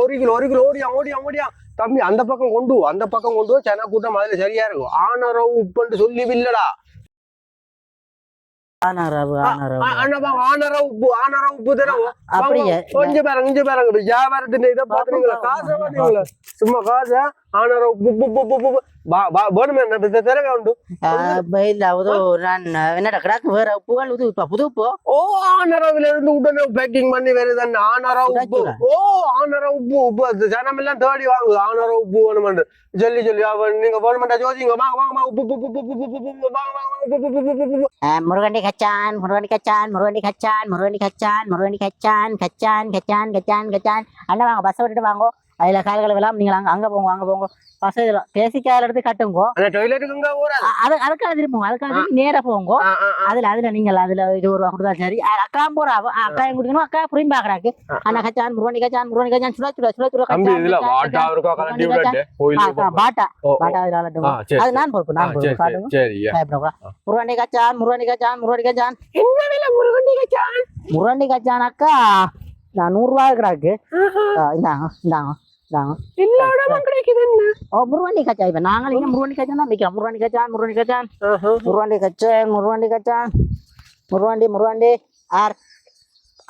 ஒரு கிலோ ஒரு கிலோ ஓடியா ஓடியா ஓடியா தம்பி அந்த பக்கம் கொண்டு அந்த பக்கம் கொண்டு வா, கூட்டம் அதுல சரியா இருக்கும் ஆனர உப்புன்னு சொல்லி வில்லடா ஆனாரவு ஆனாரவு அண்ணா ஆனர உப்பு ஆனர உப்பு தரும் அப்படியே கொஞ்சம் பாருங்க கொஞ்சம் பாருங்க வியாபாரத்தின் இதை பாத்துறீங்களா காசை பாத்தீங்களா சும்மா காசை ஆனர கிடாக்கு வேற உப்புகள் உது இப்ப புது உப்பு ஓ ஆனரவுல இருந்து உடனே பேக்கிங் பண்ணி வருது அந்த ஆனர உப்பு. ஓ ஆனர உப்பு உப்பு அது ஜனம் எல்லாம் தேடி வாங்குது ஆனர உப்பு வேணுமென்று சொல்லி சொல்லி நீங்க வேணுமெண்டா ஜோதிங்க வாங்க வாங்க உப்பு உப்பு உப்பு உப்பு உப்பு உப்பு வாங்க வாங்க உப்பு உப்பு உப்பு உப்பு உப்பு முருகண்டி கச்சான் முருகண்டி கச்சான் முருகண்டி கச்சான் முருகண்டி கச்சான் முருகண்டி கச்சான் கச்சான் கச்சான் கச்சான் கச்சான் அண்ணா வாங்க பஸ் விட்டுட்டு வாங்கோ அதுல கால்களை எல்லாம் நீங்க அங்க அங்க போங்க அங்க போங்க. பஸ் இதுல பேசிக்கால எடுத்து கட்டுங்கோ. அது அதுக்காக திரும்புங்க. அதுக்காக திரும்பி நேரா போங்க. அதுல அதுல நீங்கள் அதுல இருபது ரூபா கொடுத்தா சரி அக்கா போறா. அக்கா குடிக்கணும்? அக்கா புரியும் பாக்குறாக்கு. அண்ணா கச்சான் முருகண்டி கச்சான் முருகண்டி கச்சான். சுடா சுடா சுடா சுடா கோயிலுக்கு ஆ, பாட்டா. பாட்டா. சரி அது நான் பொறுப்பு நான் பொறுப்பு. முருகண்டி கச்சான் முருகண்டி கச்சான் முருகண்டி கச்சான். என்ன விலை முருகண்டி கச்சான். முருகண்டி கச்சான் அக்கா நான் நூறு ரூபாய் கிடாக்கு ஆ, இந்தாங்க இந்தாங்க. இந்தாங்க எல்லா இடமும் கிடைக்குது என்ன ஓ முருகண்டி கச்சா இப்ப நாங்களும் இங்க முருகண்டி கச்சான் தான் விற்கிறோம் முருகண்டி கச்சான் முருகண்டி கச்சான். முருகண்டி கச்சான் முருகண்டி கச்சான். முருகண்டி முருகண்டி ஆர்.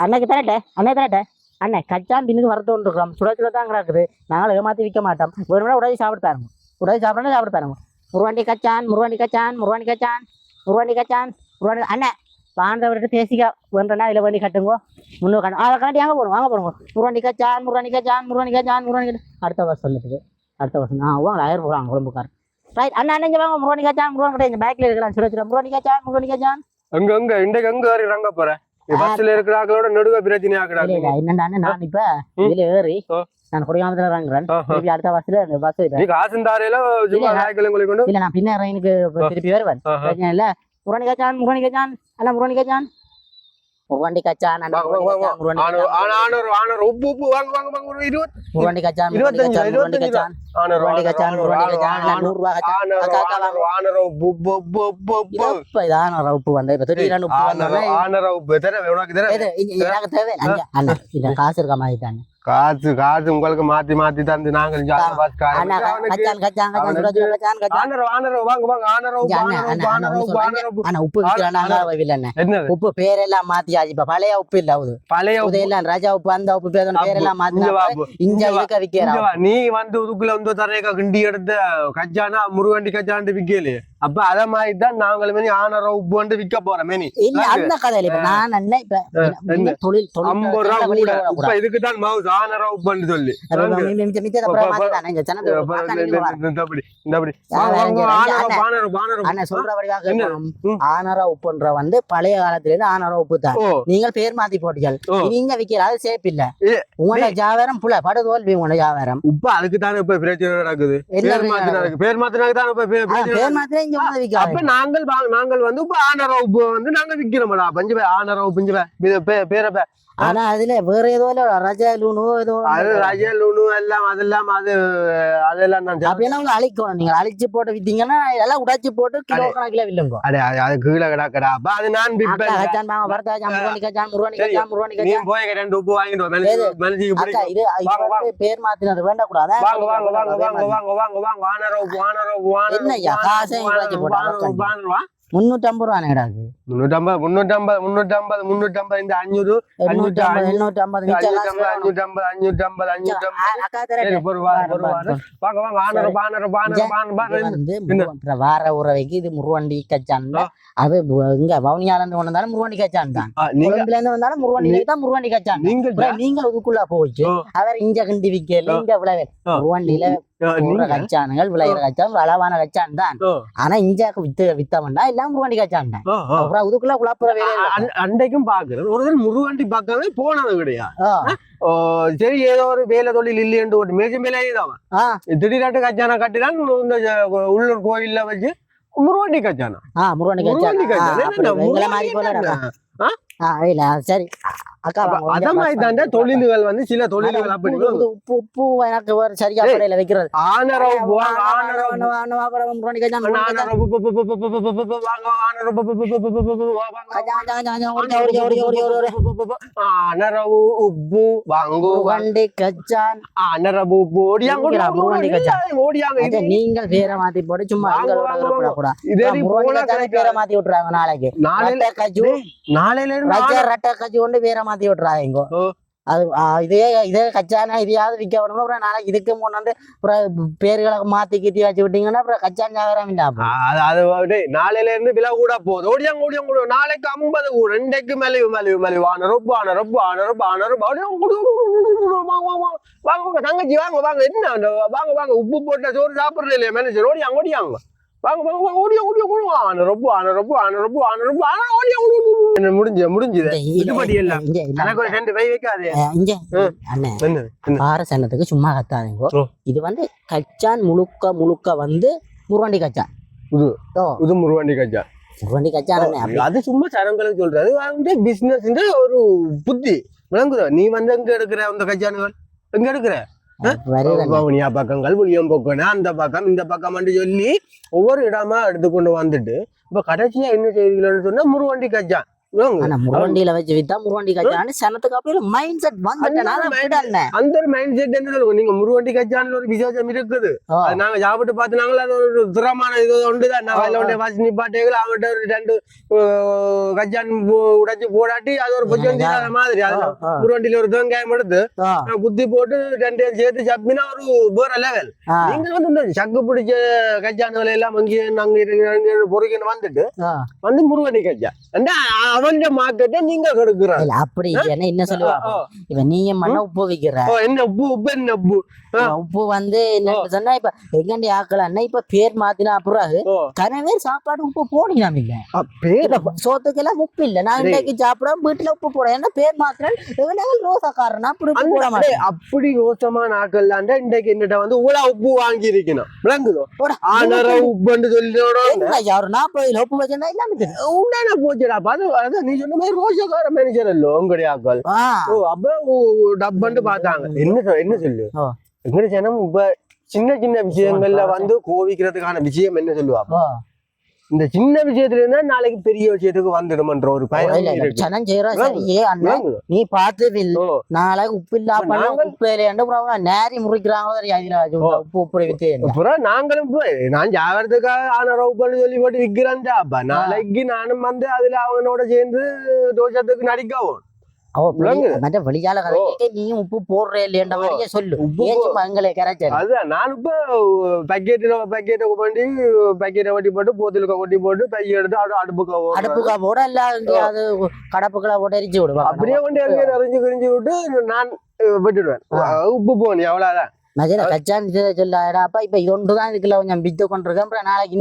அன்னைக்கு தரட்டே அன்னை தரட்டே. அண்ணே கச்சான் பின்னுக்கு வரத்தோன்னு இருக்கிறோம். சுட சுட தான் கிடக்குது. நாங்களும் ஏமாத்தி விற்க மாட்டோம். வேணும்னா உடனே சாப்பிட்டு பாருங்க. உடனே சாப்பிடணும் சாப்பிட்டு பாருங்க. முருகண்டி கச்சான் முருகண்டி கச்சான் முருகண்டி கச்சான் முருகண்டி கச்சான் முருகண்டி அண்ணே பாண்டவர்கிட்ட பேசிக்க வேண்டனா இதில் பண்ணி கட்டுங்கோ. முன்னூறு கட்டு அதை காட்டி அங்கே போடுங்க வாங்க போடுங்க முருகண்டி கச்சான் முருகண்டி கச்சான் முருகண்டி கச்சான் முருகண்டி கச்சான் அடுத்த வருஷம் வந்துட்டு அடுத்த வருஷம் ஆ வாங்க ஆயிரம் போகிறாங்க குழம்புக்கார் ரைட் அண்ணா அண்ணா இங்க வாங்க முருகண்டி கச்சான் முருகன் இந்த பேக்கில் இருக்கிறான். சுட சுட முருகண்டி கச்சான் முருகண்டி கச்சான் அங்க அங்க இன்றைக்கு அங்க ஏறி இறங்க போறேன். நீ பஸ்ல இருக்கிற ஆக்களோட நடுவே பிரச்சனை இல்ல இல்ல என்னடா அண்ணா நான் இப்ப. இதுல ஏறி. நான் குடியாமத்துல இறங்குறேன். அடுத்த பஸ்ல பஸ் காசு தாரையில இல்ல, இல்ல நான் பின்ன ட்ரெயினுக்கு திருப்பி வருவேன். பிரச்சனை இல்ல. முருகண்டி கச்சான் முருகண்டி கச்சான் அண்ணா முருகண்டி கச்சான் முருகண்டி கச்சான் ஆனர் கச்சான் முருகண்டி கச்சான் இருபத்தஞ்சு, கச்சான் இருபத்தஞ்சு கச்சான் நூறு ரூபா கச்சான் ஆனர் அக்கா, அக்கா, ஆனர் ஆனர் உப்பு உப்பு உப்பு உப்பு உப்பு இப்ப இதான உப்பு வந்து இப்ப உப்பு உப்பு எனக்கு தேவை காசு இருக்க மாதிரி தானே. காசு காசு உங்களுக்கு மாத்தி மாத்தி தந்து நாங்கள் உப்பு பேரெல்லாம் மாத்தியாச்சு. இப்ப பழைய உப்பு இல்ல அது பழைய உப்பு. உதயெல்லாம் ராஜா உப்பு அந்த உப்பு பேர் பேரெல்லாம் போ. இங்க. இருக்க விக்கிறா. நீ வந்து உதுக்குள்ள வந்து தரையக்கா கிண்டி எடுத்து கஜானா முருகண்டி கஜாண்டு விக்கல. அப்ப அத மாதிரி தான் நாங்கள் மேனி ஆனர் உப்பு வந்து விக்க போறோம் மேனி இல்ல அந்த கதையில இப்ப நான் அல்ல இப்ப தொழில் ஐம்பது ரூபா கூட. இப்ப இதுக்கு தான் மவுஸ் ஆனர் உப்புன்னு சொல்லி. ஆனர் என்ன? உப்புன்ற வந்து பழைய காலத்துல இருந்து ஆனரா உப்பு தான் நீங்கள் பேர் மாத்தி போட்டீர்கள். நீங்க விக்கிற அது சேப் இல்ல. உங்களோட வியாபாரம் புல படு தோல்வி உங்களோட வியாபாரம் உப்பு அதுக்கு தானே இப்ப பிரச்சனை நடக்குது. என்ன பேர் மாத்தினாக்கு தான் பேர் மாத்திரம் இங்க வந்து அப்ப விற்காது நாங்கள் வாங்க- நாங்கள் வந்து இப்ப வந்து நாங்க விக்கிறோம்டா பஞ்சு பே ஆனர் உப்பு பஞ்சு பே இது பே- பேரை பே. ஆனா அதுல வேற ஏதோ இல்ல, ரஜா லூனோ ஏதோ அது ரஜல் உணவு எல்லாம் அதெல்லாம் அது அதெல்லாம் நான் அப்படின்னா அவங்க அழிக்கணும் நீங்க அழிச்சு போட்டு வித்தீங்கன்னா எல்லாம் உடைச்சு போட்டு கிலோ கணக்குல வில்லுங்க. அடே, அது கீழே கிடக்கடா. அப்ப அது நான் பிப்பேன் கச்சான் மாமா வரதா கச்சான் முருகனி கச்சான் முருகனி சரி. கச்சான் முருகனி நீ கச்சான். போய் ரெண்டு உப்பு வாங்கிட்டு வா? மனசுக்கு அக்கா இது வாங்க, பேர் மாத்தினது வேண்டக்கூடாது? வாங்க வாங்க வாங்க வாங்க வாங்க வாங்க வாங்க ஆனர் உப்பு ஆனர் உப்பு ஆனர் என்ன ஐயா, முன்னூத்தி ஐம்பது ரூபா கிடாது முன்னூற்றம்பது முன்னூற்றம்பது முன்னூற்றம்பது முன்னூற்றம்பது இந்த அஞ்சூறு எண்ணூத்தி ஐம்பது எண்ணூத்தி ஐம்பது வாங்க. வாங்க வார உறவைக்கு இது முருவண்டி கச்சான். அது இங்க வவுனியால இருந்து வந்தாலும் முருவண்டி கச்சான் தான். நீங்க கொழும்புல இருந்து வந்தாலும் முருவண்டி தான் முருவண்டி கச்சான் நீங்க நீங்கள் இதுக்குள்ள போச்சு. அவர் இங்க கிண்டி விக்கல இங்க விளைவே. முருவண்டியில நீங்க கச்சானுகள் விளையிற கச்சான் அளவான கச்சான் தான். ஆனா இங்க வித்து வித்தவன்டா எல்லாம் முருவண்டி கச்சான் தான். அப்புறம் இதுக்குள்ள குழப்புற அண்டைக்கும் பாக்குறேன். ஒரு தடவை முருகண்டி பார்க்கவே போனது கிடையாது. சரி ஏதோ ஒரு வேலை தொழில் இல்லையன்று ஒரு மேஜ மேலே தான் திடீராட்டு கச்சானா கட்டிதான் இந்த உள்ளூர் கோயில்ல வச்சு முருகண்டி கச்சானா? ஆ, முருவண்டி கச்சான். முருகண்டி கச்சானா. சரி அக்கா அத மாதிரி தாண்ட தொழில்கள் வந்து சில தொழில்கள் அப்படி உப்பு உப்பு எனக்கு கடையில வைக்கிறது ஆனரவு ஆனரவு உப்பு வாங்கு வண்டி கச்சான் ஆனரவு உப்பு ஓடியாங்க நீங்க பேரை மாத்தி போட்டு சும்மா இதே பேரை மாத்தி விட்டுறாங்க நாளைக்கு நாளையில நாளையில இருந்து ரஜ ரட்டை கஜு கொண்டு பேரை மாத்தி விட்டுறாங்க. அது இதே இதே கச்சானா இதையாவது விற்க விடணும். அப்புறம் நாளைக்கு இதுக்கு முன்னாடி அப்புறம் பேர்களை மாத்தி கீத்தி வச்சு விட்டீங்கன்னா அப்புறம் கச்சான் அப்ப. அது அது நாளையில இருந்து விலை கூட போகுது. ஓடியாங்க ஓடியாங்க ஓடியாங்க. நாளைக்கு ஐம்பது கூட. ரெண்டைக்கு மலிவு மலிவு மலிவு ஆனரப்பு ஆனரப்பு ஓடியாங்க ஓடி, ஓடி, ஓடி, ஓடி, ஓடி, வாங்க தங்கச்சி வாங்க வாங்க. என்ன வாங்க வாங்க. உப்பு போட்ட சோறு சாப்பிடுறது இல்லையா மேனேஜர் ஓடியாங்க ஓடியாங்க. வாங்க வாங்க வாங்க. ஓடியா ஓடியா ஓடியா ஆனரப்பு ஆனரப்பு ஆனரப்பு ஆனரப்பு ஆனா ஓடியா ஓடி ஓடி, ஓடி. என்ன முடிஞ்சு முடிஞ்சுது பார சன்னத்துக்கு சும்மா கத்தாதீங்க. ஓ. இது வந்து கச்சான் முழுக்க முழுக்க வந்து முருவண்டி கச்சான். இது ஓ. இது முருவண்டி கஜா முருவண்டி கச்சான் அது சும்மா சரங்களுக்கு சொல்றது வந்து பிசினஸ் ஒரு புத்தி. விளங்குதா? நீ வந்து எங்க எடுக்கிற அந்த கஜானுகள் எங்க எடுக்கிற? வவுனியா பக்கங்கள் புளியம் போக்கணும் அந்த பக்கம் இந்த பக்கம் சொல்லி ஒவ்வொரு இடமா எடுத்துக்கொண்டு வந்துட்டு இப்ப கடைசியா என்ன செய்வீங்கன்னு சொன்னா முருவண்டி விளங்குதா? ஆனா முருவண்டியில வச்சு வித்தா முருவண்டி கச்சான் சனத்துக்கு அப்படியே மைண்ட் செட் வந்துட்டேன். அந்த ஒரு மைண்ட் செட் என்ன சொல்லுங்க? நீங்க முருவண்டி கஜான்ல ஒரு விசேஷம் இருக்குது. நாங்க சாப்பிட்டு பார்த்து நாங்களா அது ஒரு திறமான இது உண்டுதான். நான் வயல உடைய வாசி நிப்பாட்டேகள் அவன்கிட்ட ஒரு ரெண்டு கஜான் உடைச்சு போடாட்டி அது ஒரு கொஞ்சம் மாதிரி. அது முருவண்டியில ஒரு வெங்காயம் எடுத்து குத்தி போட்டு ரெண்டையும் சேர்த்து சப்பினா ஒரு வேற லெவல் ஆ, நீங்க வந்து இந்த சக்கு பிடிச்ச கஜான்களை எல்லாம் அங்கே அங்க பொறுக்கின்னு வந்துட்டு. வந்து முருவண்டி கஜா. அவன் மார்க்கெட்டை நீங்க கெடுக்கிற இல்ல அப்படி என்ன என்ன சொல்லுவாங்க இப்ப நீங்க மண்ண உப்பு விக்கிற. என்ன உப்பு உப்பு என்ன உப்பு. உப்பு வந்து என்னன்னு சொன்னா இப்ப எங்கண்டி ஆக்கல? அண்ணா இப்ப பேர் மாத்தினா அப்புறம். கனவே சாப்பாடு உப்பு போடலாம் இல்ல. பேர்? சோத்துக்கெல்லாம் உப்பு இல்ல. நான். இன்னைக்கு சாப்பிடாம வீட்டுல உப்பு போட ஏன்னா பேர் எவ்வளவு ரோசக்காரன். அப்படி போட மாட்டேன். அப்படி ரோசமான ஆக்கள் இன்றைக்கு என்னட்ட வந்து ஊழா உப்பு வாங்கி இருக்கணும் விளங்குதோ. ஆனர உப்புன்னு என்ன யாரு? நாற்பது உப்பு வச்சிருந்தா இல்லாம. உண்டான போச்சுடா? அது அது நீ சொன்ன மாதிரி ரோசக்கார மேனேஜர் இல்ல உங்களுடைய ஆக்கள் ஓ அப்ப ஓ, டப்புன்னு பார்த்தாங்க என்ன என்ன சொல்லு ஓ. எங்க ஜனம் இப்ப சின்ன சின்ன விஷயங்கள்ல வந்து கோவிக்கிறதுக்கான விஷயம் என்ன சொல்லுவாங்க. இந்த சின்ன விஷயத்துல இருந்தா நாளைக்கு பெரிய விஷயத்துக்கு வந்துடுமன்ற ஒரு பயம்? நீ பார்த்து நாளைக்கு உப்பு இல்லாம உப்பு இல்லையாண்டு நேரி முறிக்கிறாங்களோ. உப்பு உப்பு வித்து அப்புறம் நாங்களும் நான் ஜாகிரதுக்காக ஆன பண்ணி சொல்லி போட்டு விற்கிறேன் அப்ப நாளைக்கு நானும் வந்து அதுல அவனோட சேர்ந்து தோஷத்துக்கு நடிக்கவும். மற்ற வெளியால கதைக்க நீயும் உப்பு போடுறே இல்லையன்ற. மாதிரியே சொல்லு. கரைச்சல் அதுதான் நான் இப்ப பக்கெட்டில் பக்கெட்டை பண்ணி பக்கெட்டை ஒட்டி போட்டு போத்துல கொட்டி போட்டு பைய எடுத்து அடு அடுப்புக்கு. அடுப்புக்கா போட இல்ல கடப்புக்களா போட்டு எரிச்சு விடுவாங்க அப்படியே கொண்டு அறிஞ்சு கிரிஞ்சு விட்டு நான் விட்டுடுவேன். உப்பு போனி அவ்வளவுதான். மஜன கச்சான் சொல்லாடா இப்ப இது ஒன்றுதான் இதுக்குள்ள கொஞ்சம் பித்து கொண்டிருக்கேன். நாளைக்கு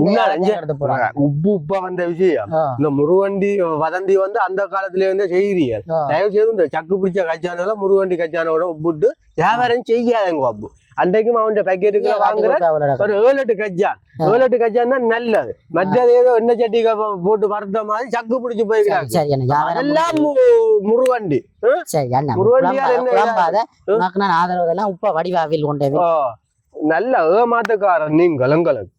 உப்பு உப்பா வந்த விஷயம். இந்த முருவண்டி வதந்தி வந்து அந்த காலத்துல இருந்தே செய்கிறீர்கள். தயவு செய்து இந்த சக்கு பிடிச்ச கச்சானோட முருவண்டி கச்சானோட உப்புட்டு வியாபாரம் செய்யாதங்க அப்பு. அன்றைக்கும் அவன் பக்கெட்டுக்குள்ள வாங்குற ஒரு ஏழு எட்டு கஜ்ஜா. ஏழு கஜ்ஜான்னா நல்லது. மற்றது ஏதோ எண்ணெய் சட்டிக்க போட்டு வறுத்த மாதிரி சக்கு பிடிச்சி போயிருக்காங்க. அதெல்லாம் முருவண்டி முருவண்டியார் உப்ப வடிவாவில் கொண்டது. நல்ல ஏமாத்துக்காரன் நீங்கள் எங்களுக்கு